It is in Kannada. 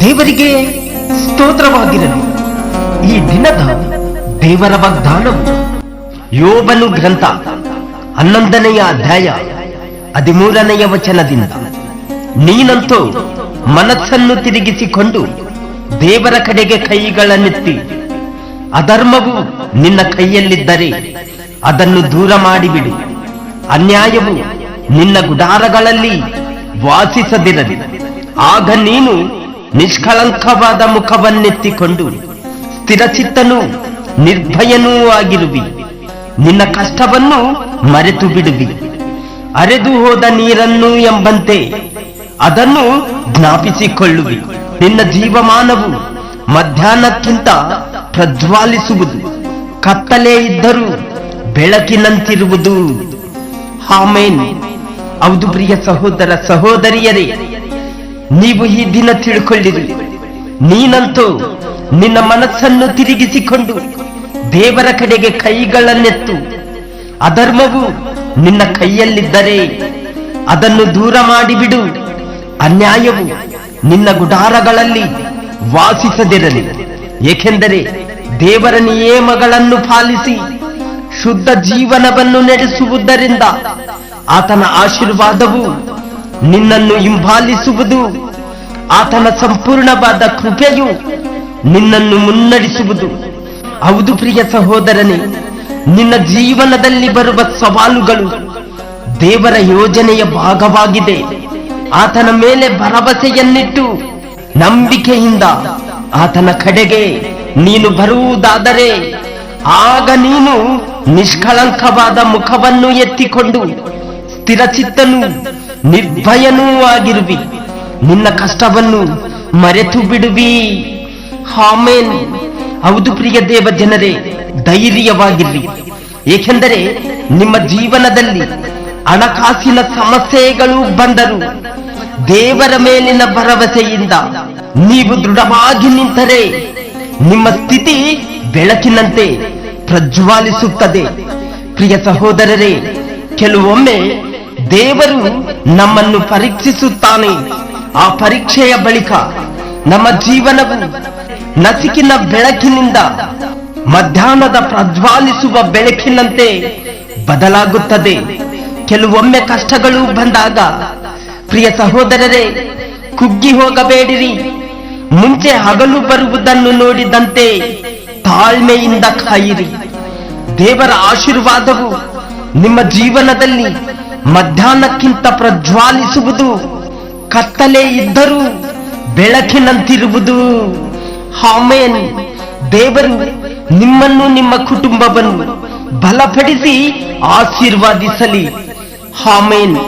ದೇವರಿಗೆ ಸ್ತೋತ್ರವಾಗಿರಲಿ. ಈ ದಿನದ ದೇವರ ವಾಗ್ದಾನವು ಯೋಬನು ಗ್ರಂಥ ಹನ್ನೊಂದನೆಯ ಅಧ್ಯಾಯ ಹದಿಮೂರನೆಯ ವಚನದಿಂದ. ನೀನಂತೂ ಮನಸ್ಸನ್ನು ತಿರುಗಿಸಿಕೊಂಡು ದೇವರ ಕಡೆಗೆ ಕೈಗಳನ್ನೆತ್ತಿ ಅಧರ್ಮವು ನಿನ್ನ ಕೈಯಲ್ಲಿದ್ದರೆ ಅದನ್ನು ದೂರ ಮಾಡಿಬಿಡು. ಅನ್ಯಾಯವು ನಿನ್ನ ಗುಡಾರಗಳಲ್ಲಿ ವಾಸಿಸದಿರಲಿ. ಆಗ ನೀನು ನಿಷ್ಕಳಂಕವಾದ ಮುಖವನ್ನೆತ್ತಿಕೊಂಡು ಸ್ಥಿರಚಿತ್ತನೂ ನಿರ್ಭಯನೂ ಆಗಿರುವಿ. ನಿನ್ನ ಕಷ್ಟವನ್ನು ಮರೆತು ಬಿಡುವಿ ಅರೆದು ಹೋದ ನೀರನ್ನು ಎಂಬಂತೆ ಅದನ್ನು ಜ್ಞಾಪಿಸಿಕೊಳ್ಳುವಿ. ನಿನ್ನ ಜೀವಮಾನವು ಮಧ್ಯಾಹ್ನಕ್ಕಿಂತ ಪ್ರಜ್ವಾಲಿಸುವುದು. ಕತ್ತಲೆ ಇದ್ದರೂ ಬೆಳಕಿನಂತಿರುವುದು. ಆಮೇನ್. ಹೌದು ಪ್ರಿಯ ಸಹೋದರ ಸಹೋದರಿಯರೇ, ನೀವು ಈ ದಿನ ತಿಳ್ಕೊಳ್ಳಿರಿ. ನೀನಂತೂ ನಿನ್ನ ಮನಸ್ಸನ್ನು ತಿರುಗಿಸಿಕೊಂಡು ದೇವರ ಕಡೆಗೆ ಕೈಗಳನ್ನೆತ್ತು. ಅಧರ್ಮವು ನಿನ್ನ ಕೈಯಲ್ಲಿದ್ದರೆ ಅದನ್ನು ದೂರ ಮಾಡಿಬಿಡು. ಅನ್ಯಾಯವು ನಿನ್ನ ಗುಡಾರಗಳಲ್ಲಿ ವಾಸಿಸದಿರಲಿ. ಏಕೆಂದರೆ ದೇವರ ನಿಯಮಗಳನ್ನು ಪಾಲಿಸಿ ಶುದ್ಧ ಜೀವನವನ್ನು ನಡೆಸುವುದರಿಂದ ಆತನ ಆಶೀರ್ವಾದವು ನಿನ್ನನ್ನು ಹಿಂಬಾಲಿಸುವುದು, ಆತನ ಸಂಪೂರ್ಣವಾದ ಕೃಪೆಯು ನಿನ್ನನ್ನು ಮುನ್ನಡೆಸುವುದು. ಹೌದು ಪ್ರಿಯ ಸಹೋದರನೇ, ನಿನ್ನ ಜೀವನದಲ್ಲಿ ಬರುವ ಸವಾಲುಗಳು ದೇವರ ಯೋಜನೆಯ ಭಾಗವಾಗಿದೆ. ಆತನ ಮೇಲೆ ಭರವಸೆಯನ್ನಿಟ್ಟು ನಂಬಿಕೆಯಿಂದ ಆತನ ಕಡೆಗೆ ನೀನು ಬರುವುದಾದರೆ ಆಗ ನೀನು ನಿಷ್ಕಳಂಕವಾದ ಮುಖವನ್ನು ಎತ್ತಿಕೊಂಡು ಸ್ಥಿರಚಿತ್ತನೂ ನಿರ್ಭಯನೂ ಆಗಿರುವಿ. ನಿನ್ನ ಕಷ್ಟವನ್ನು ಮರೆತು ಬಿಡುವಿ. ಹಾಮೇನ್ ಹೌದು ಪ್ರಿಯ ದೇವ ಜನರೇ ಧೈರ್ಯವಾಗಿರ್ರಿ ಏಕೆಂದರೆ ನಿಮ್ಮ ಜೀವನದಲ್ಲಿ ಹಣಕಾಸಿನ ಸಮಸ್ಯೆಗಳು ಬಂದರು. ದೇವರ ಮೇಲಿನ ಭರವಸೆಯಿಂದ ನೀವು ದೃಢವಾಗಿ ನಿಂತರೆ ನಿಮ್ಮ ಸ್ಥಿತಿ ಬೆಳಕಿನಂತೆ ಪ್ರಜ್ವಾಲಿಸುತ್ತದೆ. ಪ್ರಿಯ ಸಹೋದರರೇ, ಕೆಲವೊಮ್ಮೆ ದೇವರು ನಮ್ಮನ್ನು ಪರೀಕ್ಷಿಸುತ್ತಾನೆ. ಆ ಪರೀಕ್ಷೆಯ ಬಳಿಕ ನಮ್ಮ ಜೀವನವು ನಸಿಕಿನ ಬೆಳಕಿನಿಂದ ಮಧ್ಯಾಹ್ನದ ಪ್ರಜ್ವಾಲಿಸುವ ಬೆಳಕಿನಂತೆ ಬದಲಾಗುತ್ತದೆ. ಕೆಲವೊಮ್ಮೆ ಕಷ್ಟಗಳು ಬಂದಾಗ, ಪ್ರಿಯ ಸಹೋದರರೇ, ಕುಗ್ಗಿ ಹೋಗಬೇಡಿರಿ. ಮುಂಚೆ ಹಗಲು ಬರುವುದನ್ನು ನೋಡಿದಂತೆ ತಾಳ್ಮೆಯಿಂದ ಕಾಯಿರಿ. ದೇವರ ಆಶೀರ್ವಾದವು ನಿಮ್ಮ ಜೀವನದಲ್ಲಿ ಮಧ್ಯಾಹ್ನಕ್ಕಿಂತ ಪ್ರಜ್ವಾಲಿಸುವುದು. ಕತ್ತಲೆ ಇದ್ದರೂ ಬೆಳಕಿನಂತಿರುವುದು. ಹಾಮೇನ್ ದೇವರು ನಿಮ್ಮನ್ನು ನಿಮ್ಮ ಕುಟುಂಬವನ್ನು ಬಲಪಡಿಸಿ ಆಶೀರ್ವಾದಿಸಲಿ. ಹಾಮೇನ್